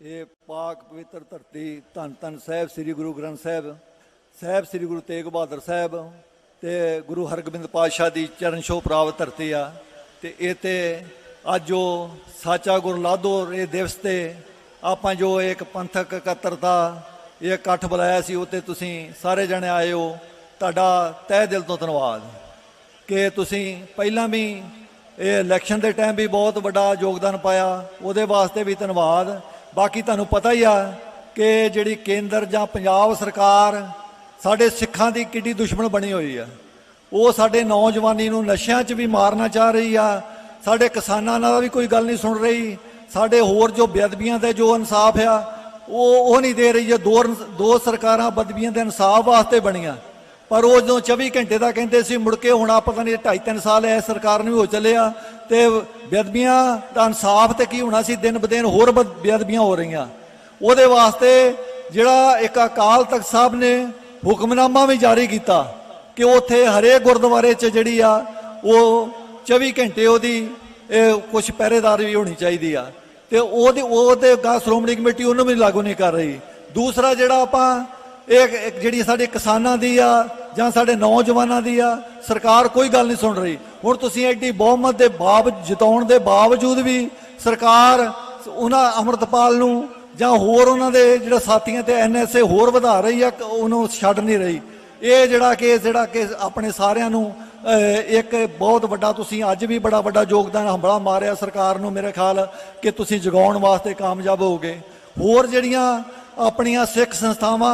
ਇਹ ਪਾਕ ਪਵਿੱਤਰ ਧਰਤੀ ਧੰਨ ਧੰਨ ਸਾਹਿਬ, ਸ੍ਰੀ ਗੁਰੂ ਗ੍ਰੰਥ ਸਾਹਿਬ ਸਾਹਿਬ ਸ੍ਰੀ ਗੁਰੂ ਤੇਗ ਬਹਾਦਰ ਸਾਹਿਬ ਤੇ ਗੁਰੂ ਹਰਗੋਬਿੰਦ ਪਾਤਸ਼ਾਹ ਦੀ ਚਰਨ ਛੋਹ ਪ੍ਰਾਪਤ ਧਰਤੀ ਆ ਤੇ ਇਹ ਤੇ ਅੱਜ ਜੋ ਸਾਚਾ ਗੁਰ ਲਾਦੋ ਇਹ ਦਿਵਸ ਤੇ ਆਪਾਂ ਜੋ ਇੱਕ ਪੰਥਕ ਇਕੱਤਰਤਾ, ਇਹ ਇਕੱਠ ਬੁਲਾਇਆ ਸੀ ਉਤੇ ਤੁਸੀਂ ਸਾਰੇ ਜਣੇ ਆਏ ਹੋ। ਤੁਹਾਡਾ ਤਹਿ ਦਿਲ ਤੋਂ ਧੰਨਵਾਦ। ਕਿ ਤੁਸੀਂ ਪਹਿਲਾਂ ਵੀ ਇਹ ਇਲੈਕਸ਼ਨ ਦੇ ਟਾਈਮ ਵੀ ਬਹੁਤ ਵੱਡਾ ਯੋਗਦਾਨ ਪਾਇਆ, ਉਹਦੇ ਵਾਸਤੇ ਵੀ ਧੰਨਵਾਦ। ਬਾਕੀ ਤੁਹਾਨੂੰ ਪਤਾ ਹੀ ਆ ਕਿ ਜਿਹੜੀ ਕੇਂਦਰ ਜਾਂ ਪੰਜਾਬ ਸਰਕਾਰ ਸਾਡੇ ਸਿੱਖਾਂ ਦੀ ਕਿੱਡੀ ਦੁਸ਼ਮਣ ਬਣੀ ਹੋਈ ਆ। ਉਹ ਸਾਡੇ ਨੌਜਵਾਨੀ ਨੂੰ ਨਸ਼ਿਆਂ 'ਚ ਵੀ ਮਾਰਨਾ ਚਾਹ ਰਹੀ ਆ। ਸਾਡੇ ਕਿਸਾਨਾਂ ਨਾਲ ਵੀ ਕੋਈ ਗੱਲ ਨਹੀਂ ਸੁਣ ਰਹੀ। ਸਾਡੇ ਹੋਰ ਜੋ ਬੇਅਦਬੀਆਂ ਦੇ ਜੋ ਇਨਸਾਫ ਆ, ਉਹ ਉਹ ਨਹੀਂ ਦੇ ਰਹੀ ਹੈ ਦੋ ਦੋ ਸਰਕਾਰਾਂ ਬਦਬੀਆਂ ਦੇ ਇਨਸਾਫ ਵਾਸਤੇ ਬਣੀਆਂ। ਪਰ ਉਹ ਜਦੋਂ 24 ਘੰਟੇ ਦਾ ਕਹਿੰਦੇ ਸੀ, ਮੁੜ ਕੇ ਹੁਣ ਆ ਪਤਾ ਨਹੀਂ 2.5 3 ਸਾਲ ਐ ਸਰਕਾਰ ਨੂੰ ਵੀ ਹੋ ਚੱਲਿਆ ਤੇ ਬੇਅਦਬੀਆਂ ਦਾ ਇਨਸਾਫ ਤੇ ਕੀ ਹੋਣਾ ਸੀ, ਦਿਨ ਬਦਿਨ ਹੋਰ ਬਦ- ਬੇਅਦਬੀਆਂ ਹੋ ਰਹੀਆਂ। ਉਹਦੇ ਵਾਸਤੇ ਜਿਹੜਾ ਇੱਕ ਅਕਾਲ ਤਖਤ ਸਾਹਿਬ ਨੇ ਹੁਕਮਨਾਮਾ ਵੀ ਜਾਰੀ ਕੀਤਾ ਕਿ ਉੱਥੇ ਹਰੇਕ ਗੁਰਦੁਆਰੇ 'ਚ ਜਿਹੜੀ ਆ, ਉਹ 24 ਘੰਟੇ ਉਹਦੀ ਕੁਝ ਪਹਿਰੇਦਾਰ ਵੀ ਹੋਣੀ ਚਾਹੀਦੀ ਆ। ਤੇ ਉਹਦੇ ਉਹਦੇ ਗਾ ਸ਼੍ਰੋਮਣੀ ਕਮੇਟੀ ਉਹਨੂੰ ਵੀ ਲਾਗੂ ਨਹੀਂ ਕਰ ਰਹੀ। ਦੂਸਰਾ ਜਿਹੜਾ ਆਪਾਂ ਇਹ ਜਿਹੜੀ ਸਾਡੇ ਕਿਸਾਨਾਂ ਦੀ ਆ ਜਾਂ ਸਾਡੇ ਨੌਜਵਾਨਾਂ ਦੀ ਆ, ਸਰਕਾਰ ਕੋਈ ਗੱਲ ਨਹੀਂ ਸੁਣ ਰਹੀ। ਹੁਣ ਤੁਸੀਂ ਐਡੀ ਬਹੁਮਤ ਦੇ ਬਾਵ ਜਿਤਾਉਣ ਦੇ ਬਾਵਜੂਦ ਵੀ ਸਰਕਾਰ ਉਹਨਾਂ ਅਮਰਤਪਾਲ ਨੂੰ ਜਾਂ ਹੋਰ ਉਹਨਾਂ ਦੇ ਜਿਹੜੇ ਸਾਥੀਆਂ ਤੇ ਐਨਐਸਏ ਹੋਰ ਵਧਾ ਰਹੀ ਆ, ਉਹਨੂੰ ਛੱਡ ਨਹੀਂ ਰਹੀ। ਇਹ ਜਿਹੜਾ ਕਿ ਜਿਹੜਾ ਕਿ ਆਪਣੇ ਸਾਰਿਆਂ ਨੂੰ ਇੱਕ ਬਹੁਤ ਵੱਡਾ ਤੁਸੀਂ ਅੱਜ ਵੀ ਬੜਾ ਵੱਡਾ ਯੋਗਦਾਨ ਹੰਬਲਾ ਮਾਰਿਆ ਸਰਕਾਰ ਨੂੰ ਮੇਰੇ ਖਿਆਲ ਕਿ ਤੁਸੀਂ ਜਗਾਉਣ ਵਾਸਤੇ ਕਾਮਯਾਬ ਹੋਗੇ ਹੋਰ ਜਿਹੜੀਆਂ ਆਪਣੀਆਂ ਸਿੱਖ ਸੰਸਥਾਵਾਂ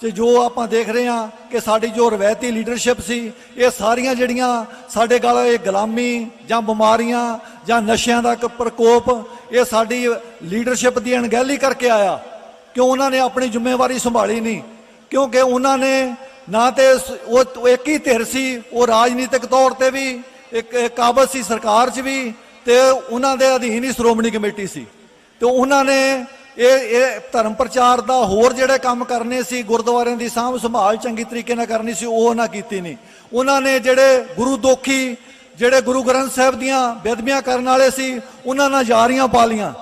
ਤੇ ਜੋ ਆਪਾਂ ਦੇਖ ਰਹੇ ਹਾਂ ਕਿ ਸਾਡੀ ਜੋ ਰਵਾਇਤੀ ਲੀਡਰਸ਼ਿਪ ਸੀ, ਇਹ ਸਾਰੀਆਂ ਜਿਹੜੀਆਂ ਸਾਡੇ ਗਲ ਇਹ ਗੁਲਾਮੀ ਜਾਂ ਬਿਮਾਰੀਆਂ ਜਾਂ ਨਸ਼ਿਆਂ ਦਾ ਪ੍ਰਕੋਪ, ਇਹ ਸਾਡੀ ਲੀਡਰਸ਼ਿਪ ਦੀ ਅਣਗਹਿਲੀ ਕਰਕੇ ਆਇਆ। ਕਿਉਂ ਉਹਨਾਂ ਨੇ ਆਪਣੀ ਜ਼ਿੰਮੇਵਾਰੀ ਸੰਭਾਲੀ ਨਹੀਂ? ਕਿਉਂਕਿ ਉਹਨਾਂ ਨੇ ਨਾ ਤੇ ਸ- ਉਹ ਇੱਕ ਹੀ ਧਿਰ ਸੀ, ਉਹ ਰਾਜਨੀਤਿਕ ਤੌਰ ਤੇ ਵੀ, ਇੱਕ ਇੱਕ ਕਾਬਜ਼ ਸੀ ਸਰਕਾਰ 'ਚ ਵੀ, ਤੇ ਉਹਨਾਂ ਦੇ ਅਧੀਨ ਹੀ ਸ਼੍ਰੋਮਣੀ ਕਮੇਟੀ ਸੀ। ਤੇ ਉਹਨਾਂ ਨੇ ਇਹ ਇਹ ਧਰਮ ਪ੍ਰਚਾਰ ਦਾ ਹੋਰ ਜਿਹੜੇ ਕੰਮ ਕਰਨੇ ਸੀ, ਗੁਰਦੁਆਰਿਆਂ ਦੀ ਸਾਂਭ ਸੰਭਾਲ ਚੰਗੀ ਤਰੀਕੇ ਨਾਲ ਕਰਨੀ ਸੀ, ਉਹ ਉਹਨਾਂ ਕੀਤੀ ਨਹੀਂ। ਉਹਨਾਂ ਨੇ ਜਿਹੜੇ ਗੁਰੂ ਦੋਖੀ, ਜਿਹੜੇ ਗੁਰੂ ਗ੍ਰੰਥ ਸਾਹਿਬ ਦੀਆਂ ਬੇਦਬੀਆਂ ਕਰਨ ਵਾਲੇ ਸੀ, ਉਹਨਾਂ ਨਾਲ ਯਾਰੀਆਂ ਪਾ ਲੀਆਂ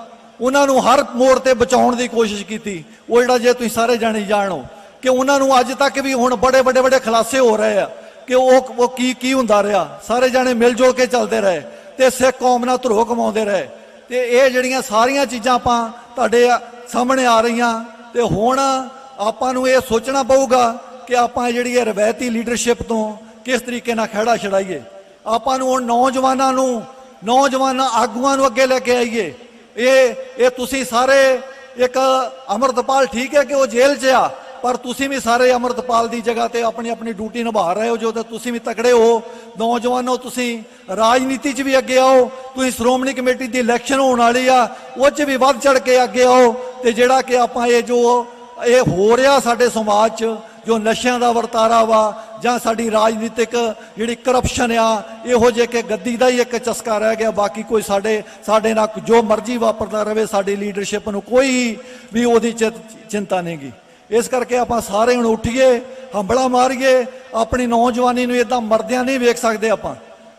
ਉਹਨਾਂ ਨੂੰ ਹਰ ਮੋੜ ਤੇ ਬਚਾਉਣ ਦੀ ਕੋਸ਼ਿਸ਼ ਕੀਤੀ। ਉਹ ਜਿਹੜਾ ਜੇ ਤੁਸੀਂ ਸਾਰੇ ਜਾਣੇ ਜਾਣੋ ਕਿ ਉਹਨਾਂ ਨੂੰ ਅੱਜ ਤੱਕ ਵੀ ਹੁਣ ਬੜੇ ਵੱਡੇ ਵੱਡੇ ਖਲਾਸੇ ਹੋ ਰਹੇ ਆ ਕਿ ਉਹ ਉਹ ਕੀ ਕੀ ਹੁੰਦਾ ਰਿਹਾ। ਸਾਰੇ ਜਾਣੇ ਮਿਲ ਜੁਲ ਕੇ ਚੱਲਦੇ ਰਹੇ ਤੇ ਸਿੱਖ ਕੌਮ ਨਾਲ ਧਰੋਹ ਕਮਾਉਂਦੇ ਰਹੇ। ਤੇ ਇਹ ਜਿਹੜੀਆਂ ਸਾਰੀਆਂ ਚੀਜ਼ਾਂ ਆਪਾਂ ਤੁਹਾਡੇ ਸਾਹਮਣੇ ਆ ਰਹੀਆਂ, ਤੇ ਹੁਣ ਆਪਾਂ ਨੂੰ ਇਹ ਸੋਚਣਾ ਪਊਗਾ ਕਿ ਆਪਾਂ ਜਿਹੜੀ ਇਹ ਰਵਾਇਤੀ ਲੀਡਰਸ਼ਿਪ ਤੋਂ ਕਿਸ ਤਰੀਕੇ ਨਾਲ ਖੜਾ ਛੜਾਈਏ ਆਪਾਂ ਨੂੰ ਹੁਣ ਨੌਜਵਾਨਾਂ ਨੂੰ, ਨੌਜਵਾਨਾਂ ਆਗੂਆਂ ਨੂੰ ਅੱਗੇ ਲੈ ਕੇ ਆਈਏ। ਇਹ ਇਹ ਤੁਸੀਂ ਸਾਰੇ ਇੱਕ ਅਮਰਤਪਾਲ ਠੀਕ ਹੈ ਕਿ ਉਹ ਜੇਲ੍ਹ 'ਚ ਆ? ਪਰ ਤੁਸੀਂ ਵੀ ਸਾਰੇ ਅਮਰਤਪਾਲ ਦੀ ਜਗ੍ਹਾ ਤੇ ਆਪਣੀ ਆਪਣੀ ਡਿਊਟੀ ਨਿਭਾ ਰਹੇ ਹੋ, ਜੋ ਤਾਂ ਤੁਸੀਂ ਵੀ ਤਕੜੇ ਹੋ। ਨੌਜਵਾਨੋ, ਤੁਸੀਂ ਰਾਜਨੀਤੀ 'ਚ ਵੀ ਅੱਗੇ ਆਓ, ਤੁਸੀਂ ਸ਼੍ਰੋਮਣੀ ਕਮੇਟੀ ਦੀ ਇਲੈਕਸ਼ਨ ਹੋਣ ਵਾਲੀ ਆ, ਉਹ 'ਚ ਵੀ ਵੱਧ ਚੜ ਕੇ ਅੱਗੇ ਆਓ ਤੇ ਜਿਹੜਾ ਕਿ ਆਪਾਂ ਇਹ ਜੋ ਇਹ ਹੋ ਰਿਹਾ ਸਾਡੇ ਸਮਾਜ 'ਚ, ਜੋ ਨਸ਼ਿਆਂ ਦਾ ਵਰਤਾਰਾ ਵਾ, ਜਾਂ ਸਾਡੀ ਰਾਜਨੀਤਿਕ ਜਿਹੜੀ ਕਰਪਸ਼ਨ ਆ, ਇਹੋ ਜਿਹੇ ਕਿ ਗੱਦੀ ਦਾ ਹੀ ਇੱਕ ਚਸਕਾ ਰਹਿ ਗਿਆ। ਬਾਕੀ ਕੋਈ ਸਾਡੇ ਸਾਡੇ ਨਾਲ ਜੋ ਮਰਜ਼ੀ ਵਾਪਰਦਾ ਰਹੇ, ਸਾਡੀ ਲੀਡਰਸ਼ਿਪ ਨੂੰ ਕੋਈ ਵੀ ਉਹਦੀ ਚਿ- ਚਿੰਤਾ ਨਹੀਂਗੀ। ਇਸ ਕਰਕੇ ਆਪਾਂ ਸਾਰੇ ਹੁਣ ਉੱਠੀਏ ਹੰਬਲਾ ਮਾਰੀਏ, ਆਪਣੀ ਨੌਜਵਾਨੀ ਨੂੰ ਇਦਾਂ ਮਰਦਿਆਂ ਨਹੀਂ ਵੇਖ ਸਕਦੇ ਆਪਾਂ।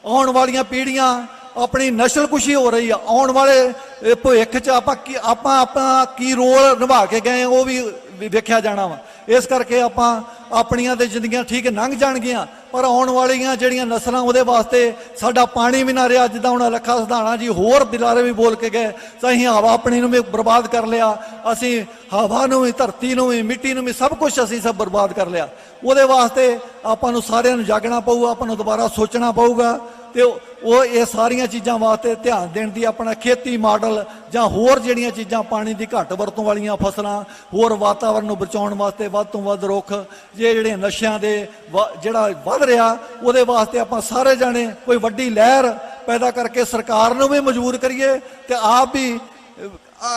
ਆਉਣ ਵਾਲੀਆਂ ਪੀੜ੍ਹੀਆਂ, ਆਪਣੀ ਨਸਲ ਕੁਸ਼ੀ ਹੋ ਰਹੀ ਆ। ਆਉਣ ਵਾਲੇ ਭਵਿੱਖ ਚ ਆਪਾਂ ਕੀ ਆਪਾਂ ਆਪਾਂ ਕੀ ਰੋਲ ਨਿਭਾ ਕੇ ਗਏ, ਉਹ ਵੀ ਵੇਖਿਆ ਜਾਣਾ ਵਾ। ਇਸ ਕਰਕੇ ਆਪਾਂ ਆਪਣੀਆਂ ਤੇ ਜ਼ਿੰਦਗੀਆਂ ਠੀਕ ਲੰਘ ਜਾਣਗੀਆਂ, ਪਰ ਆਉਣ ਵਾਲੀਆਂ ਜਿਹੜੀਆਂ ਨਸਲਾਂ ਉਹਦੇ ਵਾਸਤੇ ਸਾਡਾ ਪਾਣੀ ਵੀ ਨਾ ਰਿਹਾ, ਜਿੱਦਾਂ ਹੁਣ ਲੱਖਾ ਸਧਾਣਾ ਜੀ ਹੋਰ ਦਿਲਾਰੇ ਵੀ ਬੋਲ ਕੇ ਗਏ, ਤਾਂ ਅਸੀਂ ਹਵਾ ਆਪਣੀ ਨੂੰ ਵੀ ਬਰਬਾਦ ਕਰ ਲਿਆ, ਅਸੀਂ ਹਵਾ ਨੂੰ ਵੀ, ਧਰਤੀ ਨੂੰ ਵੀ, ਮਿੱਟੀ ਨੂੰ ਵੀ, ਸਭ ਕੁਝ ਅਸੀਂ ਸਭ ਬਰਬਾਦ ਕਰ ਲਿਆ। ਉਹਦੇ ਵਾਸਤੇ ਆਪਾਂ ਨੂੰ ਸਾਰਿਆਂ ਨੂੰ ਜਾਗਣਾ ਪਊਗਾ, ਆਪਾਂ ਨੂੰ ਦੁਬਾਰਾ ਸੋਚਣਾ ਪਊਗਾ। ਤੇ ਉਹ ਇਹ ਸਾਰੀਆਂ ਚੀਜ਼ਾਂ ਵਾਸਤੇ ਧਿਆਨ ਦੇਣ ਦੀ ਆਪਣਾ ਖੇਤੀ ਮਾਡਲ ਜਾਂ ਹੋਰ ਜਿਹੜੀਆਂ ਚੀਜ਼ਾਂ ਪਾਣੀ ਦੀ ਘੱਟ ਵਰਤੋਂ ਵਾਲੀਆਂ ਫਸਲਾਂ, ਹੋਰ ਵਾਤਾਵਰਣ ਨੂੰ ਬਚਾਉਣ ਵਾਸਤੇ ਵੱਧ ਤੋਂ ਵੱਧ ਰੁੱਖ, ਜੇ ਜਿਹੜੇ ਨਸ਼ਿਆਂ ਦੇ ਵ- ਜਿਹੜਾ ਵੱਧ ਰਿਹਾ, ਉਹਦੇ ਵਾਸਤੇ ਆਪਾਂ ਸਾਰੇ ਜਾਣੇ ਕੋਈ ਵੱਡੀ ਲਹਿਰ ਪੈਦਾ ਕਰਕੇ ਸਰਕਾਰ ਨੂੰ ਵੀ ਮਜਬੂਰ ਕਰੀਏ ਤੇ ਆਪ ਵੀ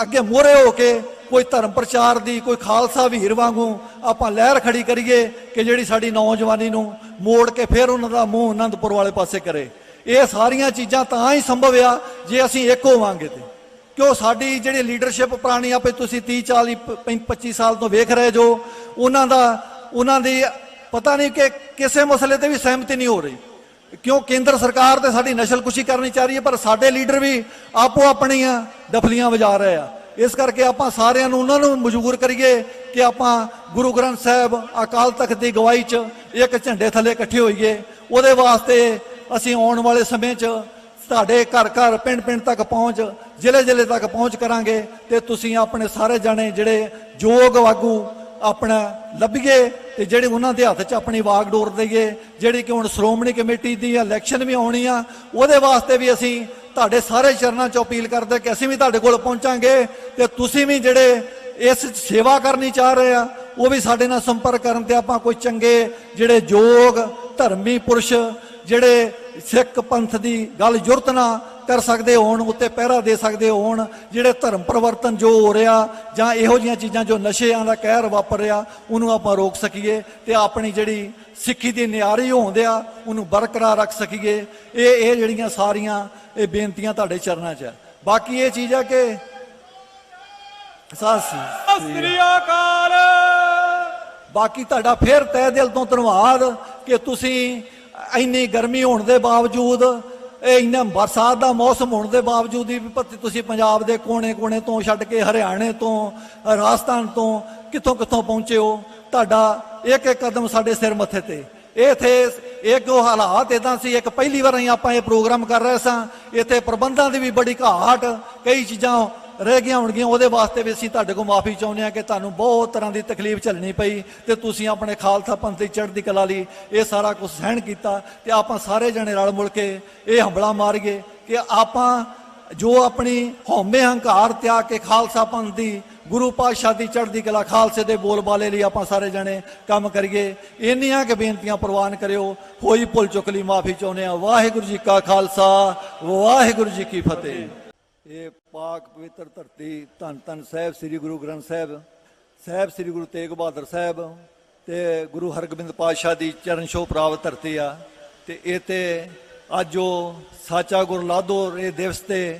ਅੱਗੇ ਮੋਰੇ ਹੋ ਕੇ ਕੋਈ ਧਰਮ ਪ੍ਰਚਾਰ ਦੀ, ਕੋਈ ਖਾਲਸਾ ਵੀਰ ਵਾਂਗੂ ਆਪਾਂ ਲਹਿਰ ਖੜੀ ਕਰੀਏ ਕਿ ਜਿਹੜੀ ਸਾਡੀ ਨੌਜਵਾਨੀ ਨੂੰ ਮੋੜ ਕੇ ਫਿਰ ਉਹਨਾਂ ਦਾ ਮੂੰਹ ਅਨੰਦਪੁਰ ਵਾਲੇ ਪਾਸੇ ਕਰੇ। ਇਹ ਸਾਰੀਆਂ ਚੀਜ਼ਾਂ ਤਾਂ ਹੀ ਸੰਭਵ ਆ ਜੇ ਅਸੀਂ ਇੱਕ ਹੋਵਾਂਗੇ ਤੇ। ਕਿਉਂ ਸਾਡੀ ਜਿਹੜੀ ਲੀਡਰਸ਼ਿਪ ਪੁਰਾਣੀ ਆਪੇ ਤੁਸੀਂ 30 40 ਪ- 25 ਸਾਲ ਤੋਂ ਵੇਖ ਰਹੇ ਜੋ, ਉਹਨਾਂ ਦਾ, ਉਹਨਾਂ ਦੀ ਪਤਾ ਨਹੀਂ ਕਿ ਕਿਸੇ ਮਸਲੇ ਤੇ ਵੀ ਸਹਿਮਤੀ ਨਹੀਂ ਹੋ ਰਹੀ। ਕਿਉਂ ਕੇਂਦਰ ਸਰਕਾਰ ਤੇ ਸਾਡੀ ਨਸ਼ਲਕੁਸ਼ੀ ਕਰਨੀ ਚਾਹ ਰਹੀ ਹੈ, ਪਰ ਸਾਡੇ ਲੀਡਰ ਵੀ ਆਪੋ ਆਪਣੀਆਂ ਦਫਲੀਆਂ ਵਜਾ ਰਹੇ ਆ। ਇਸ ਕਰਕੇ ਆਪਾਂ ਸਾਰਿਆਂ ਨੂੰ, ਉਹਨਾਂ ਨੂੰ ਮਜਬੂਰ ਕਰੀਏ ਕਿ ਆਪਾਂ ਗੁਰੂ ਗ੍ਰੰਥ ਸਾਹਿਬ ਅਕਾਲ ਤਖਤ ਦੀ ਗਵਾਹੀ 'ਚ ਇੱਕ ਝੰਡੇ ਥੱਲੇ ਇਕੱਠੇ ਹੋਈਏ। ਉਹਦੇ ਵਾਸਤੇ ਅਸੀਂ ਆਉਣ ਵਾਲੇ ਸਮੇਂ 'ਚ ਤੁਹਾਡੇ ਘਰ ਘਰ ਪਿੰਡ ਪਿੰਡ ਤੱਕ ਪਹੁੰਚ, ਜ਼ਿਲ੍ਹੇ ਜ਼ਿਲ੍ਹੇ ਤੱਕ ਪਹੁੰਚ ਕਰਾਂਗੇ ਤੇ ਤੁਸੀਂ ਆਪਣੇ ਸਾਰੇ ਜਾਣੇ ਜਿਹੜੇ ਯੋਗ ਆਗੂ ਆਪਣਾ ਲੱਭੀਏ ਤੇ ਜਿਹੜੇ ਉਹਨਾਂ ਦੇ ਹੱਥ 'ਚ ਆਪਣੀ ਵਾਗ ਡੋਰ ਦਈਏ, ਜਿਹੜੀ ਕਿ ਹੁਣ ਸ਼੍ਰੋਮਣੀ ਕਮੇਟੀ ਦੀ ਇਲੈਕਸ਼ਨ ਵੀ ਆਉਣੀ ਆ, ਉਹਦੇ ਵਾਸਤੇ ਵੀ ਅਸੀਂ ਤੁਹਾਡੇ ਸਾਰੇ ਚਰਨਾਂ 'ਚ ਅਪੀਲ ਕਰਦੇ ਕਿ ਅਸੀਂ ਵੀ ਤੁਹਾਡੇ ਕੋਲ ਪਹੁੰਚਾਂਗੇ ਤੇ ਤੁਸੀਂ ਵੀ ਜਿਹੜੇ ਇਸ ਸੇਵਾ ਕਰਨੀ ਚਾਹ ਰਹੇ ਆ, ਉਹ ਵੀ ਸਾਡੇ ਨਾਲ ਸੰਪਰਕ ਕਰਨ ਤੇ ਆਪਾਂ ਕੋਈ ਚੰਗੇ ਜਿਹੜੇ ਯੋਗ ਧਰਮੀ ਪੁਰਸ਼ ਜਿਹੜੇ ਸਿੱਖ ਪੰਥ ਦੀ ਗੱਲ ਜੁਰਤ ਨਾ ਕਰ ਸਕਦੇ ਹੋਣ ਉੱਤੇ ਪਹਿਰਾ ਦੇ ਸਕਦੇ ਹੋਣ ਜਿਹੜੇ ਧਰਮ ਪਰਿਵਰਤਨ ਜੋ ਹੋ ਰਿਹਾ ਜਾਂ ਇਹੋ ਜਿਹੀਆਂ ਚੀਜ਼ਾਂ ਜੋ ਨਸ਼ਿਆਂ ਦਾ ਕਹਿਰ ਵਾਪਰ ਰਿਹਾ ਉਹਨੂੰ ਆਪਾਂ ਰੋਕ ਸਕੀਏ ਤੇ ਆਪਣੀ ਜਿਹੜੀ ਸਿੱਖੀ ਦੀ ਨਿਆਰੀ ਹੋਂਦੇ ਆ ਉਹਨੂੰ ਬਰਕਰਾਰ ਰੱਖ ਸਕੀਏ। ਇਹ ਇਹ ਜਿਹੜੀਆਂ ਸਾਰੀਆਂ ਇਹ ਬੇਨਤੀਆਂ ਤੁਹਾਡੇ ਚਰਨਾਂ 'ਚ ਬਾਕੀ ਇਹ ਚੀਜ਼ ਆ ਕਿ ਸਾਸ ਸ੍ਰੀ ਅਕਾਲ। ਬਾਕੀ ਤੁਹਾਡਾ ਫਿਰ ਤਹਿ ਦਿਲ ਤੋਂ ਧੰਨਵਾਦ ਕਿ ਤੁਸੀਂ ਇੰਨੀ ਗਰਮੀ ਹੋਣ ਦੇ ਬਾਵਜੂਦ, ਇਹ ਇੰਨਾ ਬਰਸਾਤ ਦਾ ਮੌਸਮ ਹੋਣ ਦੇ ਬਾਵਜੂਦ ਵੀ ਪ- ਤੁਸੀਂ ਪੰਜਾਬ ਦੇ ਕੋਨੇ-ਕੋਨੇ ਤੋਂ ਛੱਡ ਕੇ ਹਰਿਆਣੇ ਤੋਂ, ਰਾਜਸਥਾਨ ਤੋਂ ਕਿੱਥੋਂ ਕਿੱਥੋਂ ਪਹੁੰਚੇ ਹੋ? ਤੁਹਾਡਾ ਇੱਕ ਇੱਕ ਕਦਮ ਸਾਡੇ ਸਿਰ ਮੱਥੇ ਤੇ। ਇਹ ਇਥੇ, ਇੱਕ ਉਹ ਹਾਲਾਤ ਇਦਾਂ ਸੀ, ਇੱਕ ਪਹਿਲੀ ਵਾਰ ਅਸੀਂ ਆਪਾਂ ਇਹ ਪ੍ਰੋਗਰਾਮ ਕਰ ਰਹੇ ਸਾਂ। ਇੱਥੇ ਪ੍ਰਬੰਧਾਂ ਦੀ ਵੀ ਬੜੀ ਘਾਟ, ਕਈ ਚੀਜ਼ਾਂ ਰਹਿ ਗਈਆਂ ਹੋਣਗੀਆਂ, ਉਹਦੇ ਵਾਸਤੇ ਵੀ ਅਸੀਂ ਤੁਹਾਡੇ ਕੋਲ ਮਾਫੀ ਚਾਹੁੰਦੇ ਹਾਂ ਕਿ ਤੁਹਾਨੂੰ ਬਹੁਤ ਤਰ੍ਹਾਂ ਦੀ ਤਕਲੀਫ ਝੱਲਣੀ ਪਈ ਤੇ ਤੁਸੀਂ ਆਪਣੇ ਖਾਲਸਾ ਪੰਥ ਦੀ ਚੜ੍ਹਦੀ ਕਲਾ ਲਈ ਇਹ ਸਾਰਾ ਕੁਝ ਸਹਿਣ ਕੀਤਾ ਤੇ ਆਪਾਂ ਸਾਰੇ ਜਣੇ ਰਲ ਮਿਲ ਕੇ ਇਹ ਹੰਬਲਾ ਮਾਰੀਏ ਕਿ ਆਪਾਂ ਜੋ ਆਪਣੀ ਹਉਮੈ ਹੰਕਾਰ ਤਿਆਗ ਕੇ ਖਾਲਸਾ ਪੰਥ ਦੀ ਗੁਰੂ ਪਾਤਸ਼ਾਹ ਦੀ ਚੜ੍ਹਦੀ ਕਲਾ ਖਾਲਸੇ ਦੇ ਬੋਲਬਾਲੇ ਲਈ ਆਪਾਂ ਸਾਰੇ ਜਣੇ ਕੰਮ ਕਰੀਏ, ਇੰਨੀਆਂ ਕਿ ਬੇਨਤੀਆਂ ਪ੍ਰਵਾਨ ਕਰਿਓ, ਹੋਈ ਭੁੱਲ ਚੁੱਕ ਲਈ ਮਾਫੀ ਚਾਹੁੰਦੇ ਆ ਵਾਹਿਗੁਰੂ ਜੀ ਕਾ ਖਾਲਸਾ, ਵਾਹਿਗੁਰੂ ਜੀ ਕੀ ਫਤਿਹ। ਇਹ ਪਾਕ ਪਵਿੱਤਰ ਧਰਤੀ ਧੰਨ ਧੰਨ ਸਾਹਿਬ ਸ੍ਰੀ ਗੁਰੂ ਗ੍ਰੰਥ ਸਾਹਿਬ ਸਾਹਿਬ ਸ੍ਰੀ ਗੁਰੂ ਤੇਗ ਬਹਾਦਰ ਸਾਹਿਬ ਤੇ ਗੁਰੂ ਹਰਗੋਬਿੰਦ ਪਾਤਸ਼ਾਹ ਦੀ ਚਰਨ ਛੋਹ ਪ੍ਰਾਪਤ ਧਰਤੀ ਆ ਤੇ ਇਹ ਤੇ ਅੱਜ ਜੋ ਸਾਚਾ ਗੁਰ ਲਾਦੋ ਇਹ ਦਿਵਸ ਤੇ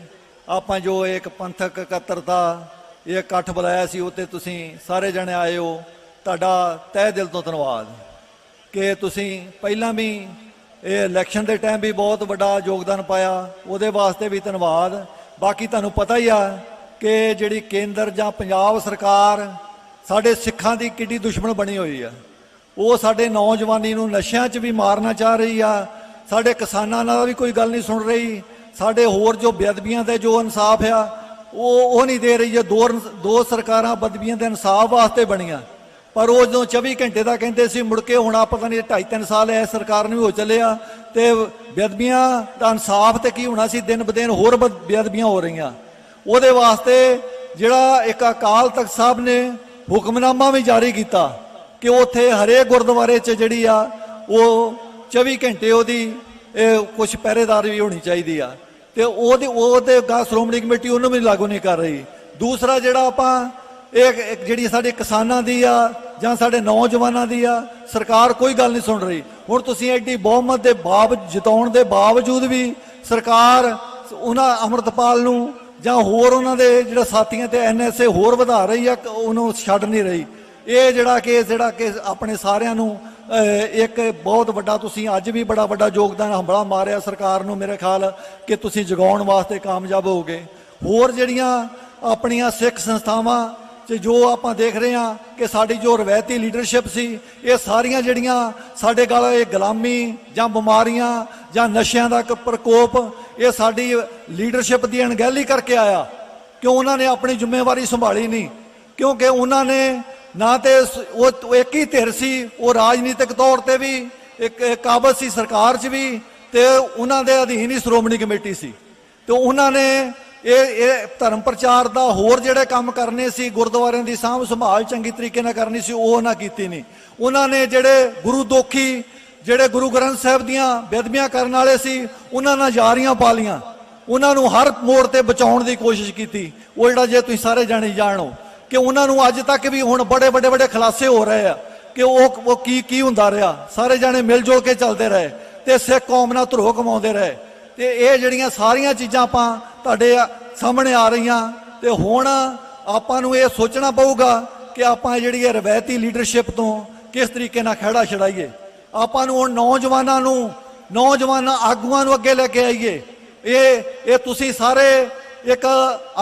ਆਪਾਂ ਜੋ ਇੱਕ ਪੰਥਕ ਇਕੱਤਰਤਾ, ਇਹ ਇਕੱਠ ਬੁਲਾਇਆ ਸੀ ਉਹ ਤੇ ਤੁਸੀਂ ਸਾਰੇ ਜਣੇ ਆਏ ਹੋ, ਤੁਹਾਡਾ ਤਹਿ ਦਿਲ ਤੋਂ ਧੰਨਵਾਦ। ਕਿ ਤੁਸੀਂ ਪਹਿਲਾਂ ਵੀ ਇਹ ਇਲੈਕਸ਼ਨ ਦੇ ਟਾਈਮ ਵੀ ਬਹੁਤ ਵੱਡਾ ਯੋਗਦਾਨ ਪਾਇਆ, ਉਹਦੇ ਵਾਸਤੇ ਵੀ ਧੰਨਵਾਦ। ਬਾਕੀ ਤੁਹਾਨੂੰ ਪਤਾ ਹੀ ਆ ਕਿ ਜਿਹੜੀ ਕੇਂਦਰ ਜਾਂ ਪੰਜਾਬ ਸਰਕਾਰ ਸਾਡੇ ਸਿੱਖਾਂ ਦੀ ਕਿੱਡੀ ਦੁਸ਼ਮਣ ਬਣੀ ਹੋਈ ਆ। ਉਹ ਸਾਡੇ ਨੌਜਵਾਨੀ ਨੂੰ ਨਸ਼ਿਆਂ 'ਚ ਵੀ ਮਾਰਨਾ ਚਾਹ ਰਹੀ ਆ। ਸਾਡੇ ਕਿਸਾਨਾਂ ਨਾਲ ਵੀ ਕੋਈ ਗੱਲ ਨਹੀਂ ਸੁਣ ਰਹੀ। ਸਾਡੇ ਹੋਰ ਜੋ ਬੇਅਦਬੀਆਂ ਦੇ ਜੋ ਇਨਸਾਫ ਆ, ਉਹ ਉਹ ਨਹੀਂ ਦੇ ਰਹੀ ਹੈ ਦੋ ਦੋ ਸਰਕਾਰਾਂ ਬਦਬੀਆਂ ਦੇ ਇਨਸਾਫ ਵਾਸਤੇ ਬਣੀਆਂ। ਪਰ ਉਹ ਜਦੋਂ 24 ਘੰਟੇ ਦਾ ਕਹਿੰਦੇ ਸੀ, ਮੁੜ ਕੇ ਹੁਣ ਆ ਪਤਾ ਨਹੀਂ 2.5 3 ਸਾਲ ਐ, ਸਰਕਾਰ ਨੂੰ ਹੋ ਚੱਲਿਆ, ਤੇ ਬੇਅਦਬੀਆਂ ਦਾ ਇਨਸਾਫ ਤੇ ਕੀ ਹੋਣਾ ਸੀ, ਦਿਨ ਬਦਿਨ ਹੋਰ ਬਦ- ਬੇਅਦਬੀਆਂ ਹੋ ਰਹੀਆਂ। ਉਹਦੇ ਵਾਸਤੇ ਜਿਹੜਾ ਇੱਕ ਅਕਾਲ ਤਖਤ ਸਾਹਿਬ ਨੇ ਹੁਕਮਨਾਮਾ ਵੀ ਜਾਰੀ ਕੀਤਾ ਕਿ ਉੱਥੇ ਹਰੇਕ ਗੁਰਦੁਆਰੇ 'ਚ ਜਿਹੜੀ ਆ, ਉਹ 24 ਘੰਟੇ ਉਹਦੀ ਕੁਝ ਪਹਿਰੇਦਾਰ ਵੀ ਹੋਣੀ ਚਾਹੀਦੀ ਆ। ਤੇ ਉਹਦੇ ਉਹਦੇ ਗਾ ਸ਼੍ਰੋਮਣੀ ਕਮੇਟੀ ਉਹਨੂੰ ਵੀ ਲਾਗੂ ਨਹੀਂ ਕਰ ਰਹੀ। ਦੂਸਰਾ ਜਿਹੜਾ ਆਪਾਂ ਇਹ ਇੱਕ ਜਿਹੜੀ ਸਾਡੇ ਕਿਸਾਨਾਂ ਦੀ ਆ ਜਾਂ ਸਾਡੇ ਨੌਜਵਾਨਾਂ ਦੀ ਆ, ਸਰਕਾਰ ਕੋਈ ਗੱਲ ਨਹੀਂ ਸੁਣ ਰਹੀ। ਹੁਣ ਤੁਸੀਂ ਐਡੀ ਬਹੁਮਤ ਦੇ ਬਾਵ ਜਿਤਾਉਣ ਦੇ ਬਾਵਜੂਦ ਵੀ ਸਰਕਾਰ ਉਹਨਾਂ ਅਮਰਤਪਾਲ ਨੂੰ ਜਾਂ ਹੋਰ ਉਹਨਾਂ ਦੇ ਜਿਹੜਾ ਸਾਥੀਆਂ ਤੇ ਐਨਐਸਏ ਹੋਰ ਵਧਾ ਰਹੀ ਆ, ਉਹਨੂੰ ਛੱਡ ਨਹੀਂ ਰਹੀ। ਇਹ ਜਿਹੜਾ ਕਿ ਜਿਹੜਾ ਕਿ ਆਪਣੇ ਸਾਰਿਆਂ ਨੂੰ ਇੱਕ ਬਹੁਤ ਵੱਡਾ ਤੁਸੀਂ ਅੱਜ ਵੀ ਬੜਾ ਵੱਡਾ ਯੋਗਦਾਨ ਹੰਬਲਾ ਮਾਰਿਆ ਸਰਕਾਰ ਨੂੰ ਮੇਰੇ ਖਿਆਲ ਕਿ ਤੁਸੀਂ ਜਗਾਉਣ ਵਾਸਤੇ ਕਾਮਯਾਬ ਹੋਗੇ ਹੋਰ ਜਿਹੜੀਆਂ ਆਪਣੀਆਂ ਸਿੱਖ ਸੰਸਥਾਵਾਂ ਤੇ ਜੋ ਆਪਾਂ ਦੇਖ ਰਹੇ ਹਾਂ ਕਿ ਸਾਡੀ ਜੋ ਰਵਾਇਤੀ ਲੀਡਰਸ਼ਿਪ ਸੀ, ਇਹ ਸਾਰੀਆਂ ਜਿਹੜੀਆਂ ਸਾਡੇ ਗਲ ਇਹ ਗੁਲਾਮੀ ਜਾਂ ਬਿਮਾਰੀਆਂ ਜਾਂ ਨਸ਼ਿਆਂ ਦਾ ਇੱਕ ਪ੍ਰਕੋਪ, ਇਹ ਸਾਡੀ ਲੀਡਰਸ਼ਿਪ ਦੀ ਅਣਗਹਿਲੀ ਕਰਕੇ ਆਇਆ। ਕਿਉਂ ਉਹਨਾਂ ਨੇ ਆਪਣੀ ਜ਼ਿੰਮੇਵਾਰੀ ਸੰਭਾਲੀ ਨਹੀਂ? ਕਿਉਂਕਿ ਉਹਨਾਂ ਨੇ ਨਾ ਤੇ ਸ- ਉਹ ਇੱਕ ਹੀ ਧਿਰ ਸੀ, ਉਹ ਰਾਜਨੀਤਿਕ ਤੌਰ ਤੇ ਵੀ, ਇੱਕ ਇੱਕ ਕਾਬਜ਼ ਸੀ ਸਰਕਾਰ 'ਚ ਵੀ, ਤੇ ਉਹਨਾਂ ਦੇ ਅਧੀਨ ਹੀ ਸ਼੍ਰੋਮਣੀ ਕਮੇਟੀ ਸੀ। ਤੇ ਉਹਨਾਂ ਨੇ ਇਹ ਇਹ ਧਰਮ ਪ੍ਰਚਾਰ ਦਾ ਹੋਰ ਜਿਹੜੇ ਕੰਮ ਕਰਨੇ ਸੀ, ਗੁਰਦੁਆਰਿਆਂ ਦੀ ਸਾਂਭ ਸੰਭਾਲ ਚੰਗੀ ਤਰੀਕੇ ਨਾਲ ਕਰਨੀ ਸੀ, ਉਹ ਉਹਨਾਂ ਕੀਤੀ ਨਹੀਂ। ਉਹਨਾਂ ਨੇ ਜਿਹੜੇ ਗੁਰੂ ਦੋਖੀ, ਜਿਹੜੇ ਗੁਰੂ ਗ੍ਰੰਥ ਸਾਹਿਬ ਦੀਆਂ ਬੇਦਬੀਆਂ ਕਰਨ ਵਾਲੇ ਸੀ, ਉਹਨਾਂ ਨਾਲ ਯਾਰੀਆਂ ਪਾ ਲੀਆਂ ਉਹਨਾਂ ਨੂੰ ਹਰ ਮੋੜ ਤੇ ਬਚਾਉਣ ਦੀ ਕੋਸ਼ਿਸ਼ ਕੀਤੀ। ਉਹ ਜਿਹੜਾ ਜੇ ਤੁਸੀਂ ਸਾਰੇ ਜਾਣੇ ਜਾਣੋ ਕਿ ਉਹਨਾਂ ਨੂੰ ਅੱਜ ਤੱਕ ਵੀ ਹੁਣ ਬੜੇ ਵੱਡੇ ਵੱਡੇ ਖਲਾਸੇ ਹੋ ਰਹੇ ਆ ਕਿ ਉਹ ਉਹ ਕੀ ਕੀ ਹੁੰਦਾ ਰਿਹਾ। ਸਾਰੇ ਜਾਣੇ ਮਿਲ ਜੁਲ ਕੇ ਚੱਲਦੇ ਰਹੇ ਤੇ ਸਿੱਖ ਕੌਮ ਨਾਲ ਧਰੋ ਕਮਾਉਂਦੇ ਰਹੇ। ਤੇ ਇਹ ਜਿਹੜੀਆਂ ਸਾਰੀਆਂ ਚੀਜ਼ਾਂ ਆਪਾਂ ਤੁਹਾਡੇ ਸਾਹਮਣੇ ਆ ਰਹੀਆਂ ਤੇ ਹੁਣ ਆਪਾਂ ਨੂੰ ਇਹ ਸੋਚਣਾ ਪਊਗਾ ਕਿ ਆਪਾਂ ਜਿਹੜੀ ਇਹ ਰਵਾਇਤੀ ਲੀਡਰਸ਼ਿਪ ਤੋਂ ਕਿਸ ਤਰੀਕੇ ਨਾਲ ਖੜਾ ਛੜਾਈਏ ਆਪਾਂ ਨੂੰ ਹੁਣ ਨੌਜਵਾਨਾਂ ਨੂੰ, ਨੌਜਵਾਨਾਂ ਆਗੂਆਂ ਨੂੰ ਅੱਗੇ ਲੈ ਕੇ ਆਈਏ। ਇਹ ਇਹ ਤੁਸੀਂ ਸਾਰੇ ਇੱਕ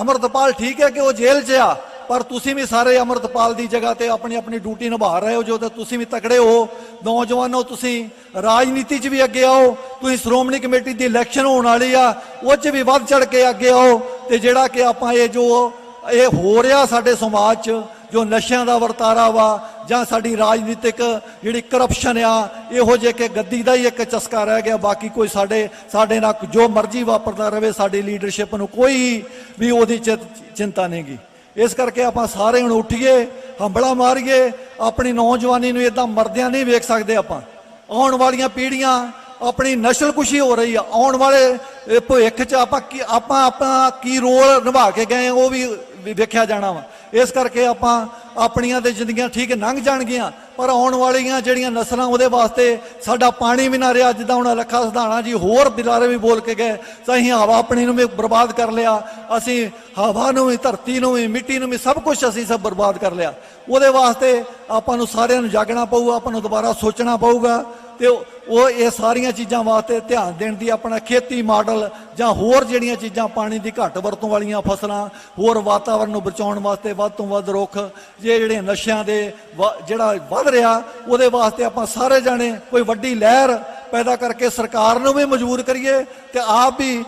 ਅਮਰਤਪਾਲ ਠੀਕ ਹੈ ਕਿ ਉਹ ਜੇਲ੍ਹ 'ਚ ਆ? ਪਰ ਤੁਸੀਂ ਵੀ ਸਾਰੇ ਅਮਰਤਪਾਲ ਦੀ ਜਗ੍ਹਾ ਤੇ ਆਪਣੀ ਆਪਣੀ ਡਿਊਟੀ ਨਿਭਾ ਰਹੇ ਹੋ, ਜੋ ਤਾਂ ਤੁਸੀਂ ਵੀ ਤਕੜੇ ਹੋ। ਨੌਜਵਾਨੋ, ਤੁਸੀਂ ਰਾਜਨੀਤੀ 'ਚ ਵੀ ਅੱਗੇ ਆਓ, ਤੁਸੀਂ ਸ਼੍ਰੋਮਣੀ ਕਮੇਟੀ ਦੀ ਇਲੈਕਸ਼ਨ ਹੋਣ ਵਾਲੀ ਆ, ਉਹ 'ਚ ਵੀ ਵੱਧ ਚੜ ਕੇ ਅੱਗੇ ਆਓ ਤੇ ਜਿਹੜਾ ਕਿ ਆਪਾਂ ਇਹ ਜੋ ਇਹ ਹੋ ਰਿਹਾ ਸਾਡੇ ਸਮਾਜ 'ਚ, ਜੋ ਨਸ਼ਿਆਂ ਦਾ ਵਰਤਾਰਾ ਵਾ, ਜਾਂ ਸਾਡੀ ਰਾਜਨੀਤਿਕ ਜਿਹੜੀ ਕਰਪਸ਼ਨ ਆ, ਇਹੋ ਜਿਹੇ ਕਿ ਗੱਦੀ ਦਾ ਹੀ ਇੱਕ ਚਸਕਾ ਰਹਿ ਗਿਆ। ਬਾਕੀ ਕੋਈ ਸਾਡੇ ਸਾਡੇ ਨਾਲ ਜੋ ਮਰਜ਼ੀ ਵਾਪਰਦਾ ਰਹੇ, ਸਾਡੀ ਲੀਡਰਸ਼ਿਪ ਨੂੰ ਕੋਈ ਵੀ ਉਹਦੀ ਚਿ- ਚਿੰਤਾ ਨਹੀਂਗੀ ਇਸ ਕਰਕੇ ਆਪਾਂ ਸਾਰੇ ਹੁਣ ਉੱਠੀਏ ਹੰਬਲਾ ਮਾਰੀਏ, ਆਪਣੀ ਨੌਜਵਾਨੀ ਨੂੰ ਇਦਾਂ ਮਰਦਿਆਂ ਨਹੀਂ ਵੇਖ ਸਕਦੇ ਆਪਾਂ। ਆਉਣ ਵਾਲੀਆਂ ਪੀੜ੍ਹੀਆਂ, ਆਪਣੀ ਨਸ਼ਲ ਨਸਲਕੁਸ਼ੀ ਹੋ ਰਹੀ ਆ। ਆਉਣ ਵਾਲੇ ਭਵਿੱਖ 'ਚ ਆਪਾਂ ਕੀ ਆਪਾਂ ਆਪਣਾ ਕੀ ਰੋਲ ਨਿਭਾ ਕੇ ਗਏ, ਉਹ ਵੀ ਵੇਖਿਆ ਜਾਣਾ ਵਾ। ਇਸ ਕਰਕੇ ਆਪਾਂ ਆਪਣੀਆਂ ਤੇ ਜ਼ਿੰਦਗੀਆਂ ਠੀਕ ਲੰਘ ਜਾਣਗੀਆਂ, ਪਰ ਆਉਣ ਵਾਲੀਆਂ ਜਿਹੜੀਆਂ ਨਸਲਾਂ ਉਹਦੇ ਵਾਸਤੇ ਸਾਡਾ ਪਾਣੀ ਵੀ ਨਾ ਰਿਹਾ, ਜਿੱਦਾਂ ਹੁਣ ਲੱਖਾ ਸਧਾਣਾ ਜੀ ਹੋਰ ਦਿਲਾਰੇ ਵੀ ਬੋਲ ਕੇ ਗਏ, ਤਾਂ ਅਸੀਂ ਹਵਾ ਆਪਣੀ ਨੂੰ ਵੀ ਬਰਬਾਦ ਕਰ ਲਿਆ, ਅਸੀਂ ਹਵਾ ਨੂੰ ਵੀ, ਧਰਤੀ ਨੂੰ ਵੀ, ਮਿੱਟੀ ਨੂੰ ਵੀ ਸਭ ਕੁਝ ਅਸੀਂ ਸਭ ਬਰਬਾਦ ਕਰ ਲਿਆ। ਉਹਦੇ ਵਾਸਤੇ ਆਪਾਂ ਨੂੰ ਸਾਰਿਆਂ ਨੂੰ ਜਾਗਣਾ ਪਊਗਾ, ਆਪਾਂ ਨੂੰ ਦੁਬਾਰਾ ਸੋਚਣਾ ਪਊਗਾ। ਤੇ ਉਹ ਇਹ ਸਾਰੀਆਂ ਚੀਜ਼ਾਂ ਵਾਸਤੇ ਧਿਆਨ ਦੇਣ ਦੀ ਆਪਣਾ ਖੇਤੀ ਮਾਡਲ ਜਾਂ ਹੋਰ ਜਿਹੜੀਆਂ ਚੀਜ਼ਾਂ ਪਾਣੀ ਦੀ ਘੱਟ ਵਰਤੋਂ ਵਾਲੀਆਂ ਫਸਲਾਂ, ਹੋਰ ਵਾਤਾਵਰਣ ਨੂੰ ਬਚਾਉਣ ਵਾਸਤੇ ਵੱਧ ਤੋਂ ਵੱਧ ਰੁੱਖ, ਜੇ ਜਿਹੜੇ ਨਸ਼ਿਆਂ ਦੇ ਵ- ਜਿਹੜਾ ਵੱਧ ਰਿਹਾ, ਉਹਦੇ ਵਾਸਤੇ ਆਪਾਂ ਸਾਰੇ ਜਾਣੇ ਕੋਈ ਵੱਡੀ ਲਹਿਰ ਪੈਦਾ ਕਰਕੇ ਸਰਕਾਰ ਨੂੰ ਵੀ ਮਜਬੂਰ ਕਰੀਏ ਤੇ ਆਪ ਵੀ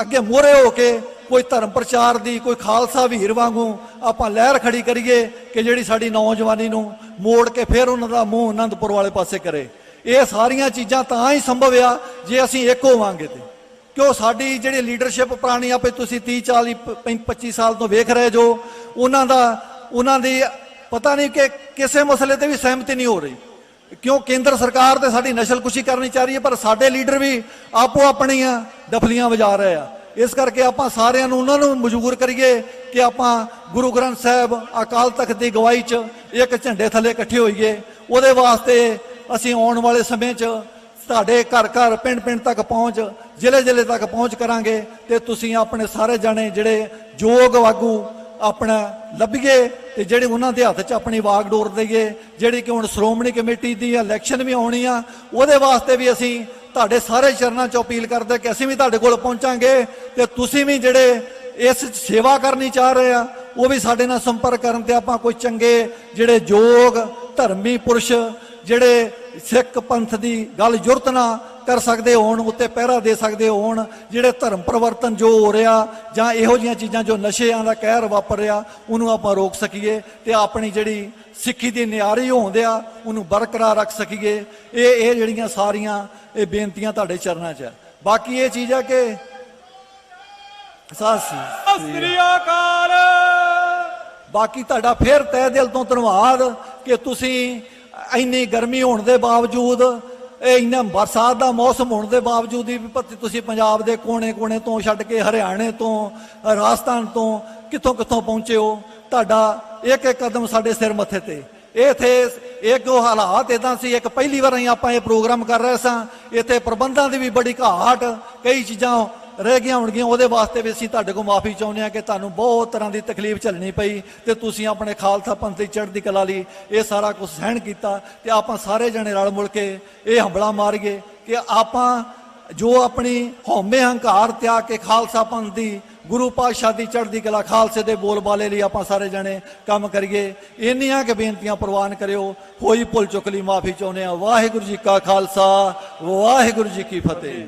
ਅੱਗੇ ਮੋਰੇ ਹੋ ਕੇ ਕੋਈ ਧਰਮ ਪ੍ਰਚਾਰ ਦੀ, ਕੋਈ ਖਾਲਸਾ ਵੀਰ ਵਾਂਗੂ ਆਪਾਂ ਲਹਿਰ ਖੜੀ ਕਰੀਏ ਕਿ ਜਿਹੜੀ ਸਾਡੀ ਨੌਜਵਾਨੀ ਨੂੰ ਮੋੜ ਕੇ ਫਿਰ ਉਹਨਾਂ ਦਾ ਮੂੰਹ ਅਨੰਦਪੁਰ ਵਾਲੇ ਪਾਸੇ ਕਰੇ। ਇਹ ਸਾਰੀਆਂ ਚੀਜ਼ਾਂ ਤਾਂ ਹੀ ਸੰਭਵ ਆ ਜੇ ਅਸੀਂ ਇੱਕ ਹੋਵਾਂਗੇ ਤੇ। ਕਿਉਂ ਸਾਡੀ ਜਿਹੜੀ ਲੀਡਰਸ਼ਿਪ ਪੁਰਾਣੀ ਆਪੇ ਤੁਸੀਂ 30 40 ਪ- 25 ਸਾਲ ਤੋਂ ਵੇਖ ਰਹੇ ਜੋ, ਉਹਨਾਂ ਦਾ, ਉਹਨਾਂ ਦੀ ਪਤਾ ਨਹੀਂ ਕਿ ਕਿਸੇ ਮਸਲੇ ਤੇ ਵੀ ਸਹਿਮਤੀ ਨਹੀਂ ਹੋ ਰਹੀ। ਕਿਉਂ ਕੇਂਦਰ ਸਰਕਾਰ ਤੇ ਸਾਡੀ ਨਸਲਕੁਸ਼ੀ ਕਰਨੀ ਚਾਹ ਰਹੀ ਹੈ, ਪਰ ਸਾਡੇ ਲੀਡਰ ਵੀ ਆਪੋ ਆਪਣੀਆਂ ਦਫਲੀਆਂ ਵਜਾ ਰਹੇ ਆ। ਇਸ ਕਰਕੇ ਆਪਾਂ ਸਾਰਿਆਂ ਨੂੰ, ਉਹਨਾਂ ਨੂੰ ਮਜਬੂਰ ਕਰੀਏ ਕਿ ਆਪਾਂ ਗੁਰੂ ਗ੍ਰੰਥ ਸਾਹਿਬ ਅਕਾਲ ਤਖਤ ਦੀ ਗਵਾਹੀ 'ਚ ਇੱਕ ਝੰਡੇ ਥੱਲੇ ਇਕੱਠੇ ਹੋਈਏ। ਉਹਦੇ ਵਾਸਤੇ ਅਸੀਂ ਆਉਣ ਵਾਲੇ ਸਮੇਂ 'ਚ ਤੁਹਾਡੇ ਘਰ ਘਰ ਪਿੰਡ ਪਿੰਡ ਤੱਕ ਪਹੁੰਚ, ਜ਼ਿਲ੍ਹੇ ਜ਼ਿਲ੍ਹੇ ਤੱਕ ਪਹੁੰਚ ਕਰਾਂਗੇ ਤੇ ਤੁਸੀਂ ਆਪਣੇ ਸਾਰੇ ਜਾਣੇ ਜਿਹੜੇ ਯੋਗ ਵਾਗੂ ਆਪਣਾ ਲੱਭੀਏ ਤੇ ਜਿਹੜੇ ਉਹਨਾਂ ਦੇ ਹੱਥ 'ਚ ਆਪਣੀ ਵਾਗ ਡੋਰ ਦਈਏ, ਜਿਹੜੀ ਕਿ ਹੁਣ ਸ਼੍ਰੋਮਣੀ ਕਮੇਟੀ ਦੀ ਇਲੈਕਸ਼ਨ ਵੀ ਆਉਣੀ ਆ, ਉਹਦੇ ਵਾਸਤੇ ਵੀ ਅਸੀਂ ਤੁਹਾਡੇ ਸਾਰੇ ਚਰਨਾਂ 'ਚ ਅਪੀਲ ਕਰਦੇ ਕਿ ਅਸੀਂ ਵੀ ਤੁਹਾਡੇ ਕੋਲ ਪਹੁੰਚਾਂਗੇ ਤੇ ਤੁਸੀਂ ਵੀ ਜਿਹੜੇ ਇਸ ਸੇਵਾ ਕਰਨੀ ਚਾਹ ਰਹੇ ਆ, ਉਹ ਵੀ ਸਾਡੇ ਨਾਲ ਸੰਪਰਕ ਕਰਨ ਤੇ ਆਪਾਂ ਕੋਈ ਚੰਗੇ ਜਿਹੜੇ ਯੋਗ ਧਰਮੀ ਪੁਰਸ਼ ਜਿਹੜੇ ਸਿੱਖ ਪੰਥ ਦੀ ਗੱਲ ਜੁਰਤ ਨਾ ਕਰ ਸਕਦੇ ਹੋਣ ਉੱਤੇ ਪਹਿਰਾ ਦੇ ਸਕਦੇ ਹੋਣ ਜਿਹੜੇ ਧਰਮ ਪਰਿਵਰਤਨ ਜੋ ਹੋ ਰਿਹਾ ਜਾਂ ਇਹੋ ਜਿਹੀਆਂ ਚੀਜ਼ਾਂ ਜੋ ਨਸ਼ਿਆਂ ਦਾ ਕਹਿਰ ਵਾਪਰ ਰਿਹਾ ਉਹਨੂੰ ਆਪਾਂ ਰੋਕ ਸਕੀਏ ਤੇ ਆਪਣੀ ਜਿਹੜੀ ਸਿੱਖੀ ਦੀ ਨਿਆਰੀ ਹੋਂਦੇ ਆ ਉਹਨੂੰ ਬਰਕਰਾਰ ਰੱਖ ਸਕੀਏ। ਇਹ ਇਹ ਜਿਹੜੀਆਂ ਸਾਰੀਆਂ ਇਹ ਬੇਨਤੀਆਂ ਤੁਹਾਡੇ ਚਰਨਾਂ 'ਚ ਹੈ ਬਾਕੀ ਇਹ ਚੀਜ਼ ਹੈ ਕਿ ਸਾਸੀ ਸਤਿ ਸ੍ਰੀ ਅਕਾਲ। ਬਾਕੀ ਤੁਹਾਡਾ ਫਿਰ ਤਹਿ ਦਿਲ ਤੋਂ ਧੰਨਵਾਦ ਕਿ ਤੁਸੀਂ ਇੰਨੀ ਗਰਮੀ ਹੋਣ ਦੇ ਬਾਵਜੂਦ, ਇਹ ਇੰਨਾ ਬਰਸਾਤ ਦਾ ਮੌਸਮ ਹੋਣ ਦੇ ਬਾਵਜੂਦ ਵੀ ਪਤ- ਤੁਸੀਂ ਪੰਜਾਬ ਦੇ ਕੋਨੇ-ਕੋਨੇ ਤੋਂ ਛੱਡ ਕੇ ਹਰਿਆਣੇ ਤੋਂ, ਰਾਜਸਥਾਨ ਤੋਂ ਕਿੱਥੋਂ ਕਿੱਥੋਂ ਪਹੁੰਚੇ ਹੋ? ਤੁਹਾਡਾ ਇੱਕ ਇੱਕ ਕਦਮ ਸਾਡੇ ਸਿਰ ਮੱਥੇ ਤੇ। ਇਥੇ ਇੱਕ ਉਹ ਹਾਲਾਤ ਇਦਾਂ ਸੀ, ਇੱਕ ਪਹਿਲੀ ਵਾਰ ਹੀ ਆਪਾਂ ਇਹ ਪ੍ਰੋਗਰਾਮ ਕਰ ਰਹੇ ਸਾਂ। ਇੱਥੇ ਪ੍ਰਬੰਧਾਂ ਦੀ ਵੀ ਬੜੀ ਘਾਟ, ਕਈ ਚੀਜ਼ਾਂ ਰਹਿ ਗਈਆਂ ਹੋਣਗੀਆਂ, ਉਹਦੇ ਵਾਸਤੇ ਵੀ ਅਸੀਂ ਤੁਹਾਡੇ ਕੋਲ ਮਾਫੀ ਚਾਹੁੰਦੇ ਹਾਂ ਕਿ ਤੁਹਾਨੂੰ ਬਹੁਤ ਤਰ੍ਹਾਂ ਦੀ ਤਕਲੀਫ ਝੱਲਣੀ ਪਈ ਤੇ ਤੁਸੀਂ ਆਪਣੇ ਖਾਲਸਾ ਪੰਥ ਦੀ ਚੜ੍ਹਦੀ ਕਲਾ ਲਈ ਇਹ ਸਾਰਾ ਕੁਝ ਸਹਿਣ ਕੀਤਾ ਤੇ ਆਪਾਂ ਸਾਰੇ ਜਣੇ ਰਲ ਮਿਲ ਕੇ ਇਹ ਹੰਬਲਾ ਮਾਰੀਏ ਕਿ ਆਪਾਂ ਜੋ ਆਪਣੀ ਹਉਮੈ ਹੰਕਾਰ ਤਿਆਗ ਕੇ ਖਾਲਸਾ ਪੰਥ ਦੀ, ਗੁਰੂ ਪਾਤਸ਼ਾਹ ਦੀ ਚੜ੍ਹਦੀ ਕਲਾ, ਖਾਲਸੇ ਦੇ ਬੋਲਬਾਲੇ ਲਈ ਆਪਾਂ ਸਾਰੇ ਜਣੇ ਕੰਮ ਕਰੀਏ, ਇੰਨੀਆਂ ਕਿ ਬੇਨਤੀਆਂ ਪ੍ਰਵਾਨ ਕਰਿਓ ਹੋਈ ਭੁੱਲ ਚੁੱਕ ਲਈ ਮਾਫੀ ਚਾਹੁੰਦੇ ਆ ਵਾਹਿਗੁਰੂ ਜੀ ਕਾ ਖਾਲਸਾ, ਵਾਹਿਗੁਰੂ ਜੀ ਕੀ ਫਤਿਹ।